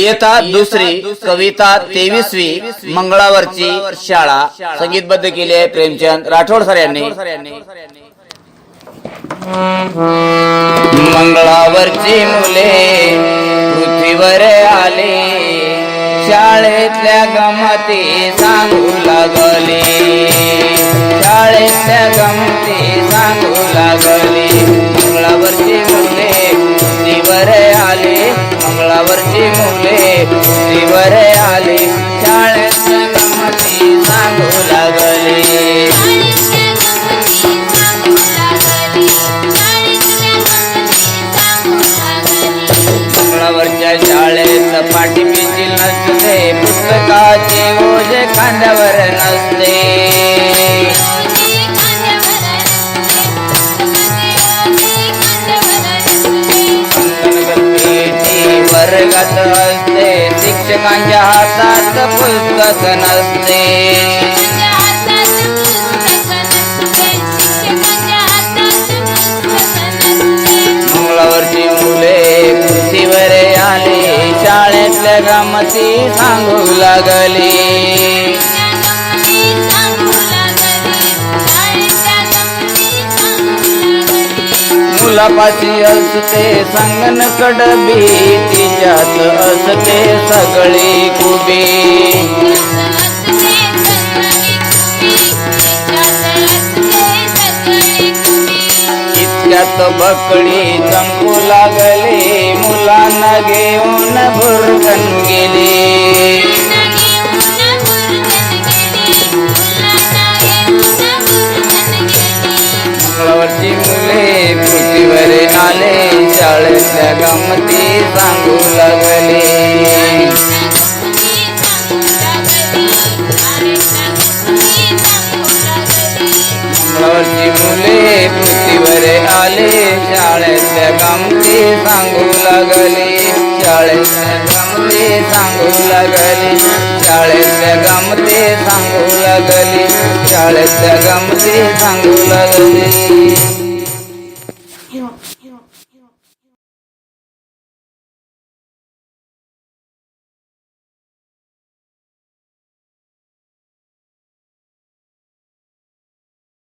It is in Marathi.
इयत्ता दुसरी कविता तेवीसवी मंगळावरची शाळा संगीतबद्ध केली आहे प्रेमचंद राठोड सर यांनी. मंगळावरची मुले पृथ्वीवर आले शाळेतल्या गमती सांगू लागले. शाळेतल्या गमती सांगू लागले. मंगळावरची मुले मंगळावरची मुले? वर आले शाळेतल्या गमती सांगू लागले. शाळेत पाठी नसते पुस्तकाचे ओझे खांद्यावर नसते. संगणपेटी असते. शिक्षकांच्या हातात पुस्तक नसते. मंगळावरची मुले पृथ्वीवर आले. शाळेतल्या गमती सांगू लागली. गुलाबाची असते संगणकड कडबी तिच्यात असते सगळी कुबी. इतक्यात बकडी चंकू लागले मुलांना घेऊन भुरकन गेले. माझ्या गमती सांगू लागले. मुले पृथ्वीवर आले शाळेतल्या गमती सांगू लागले. शाळेतल्या गमती सांगू लागले. शाळेतल्या गमती सांगू लागले. शाळेतल्या गमती सांगू लागले.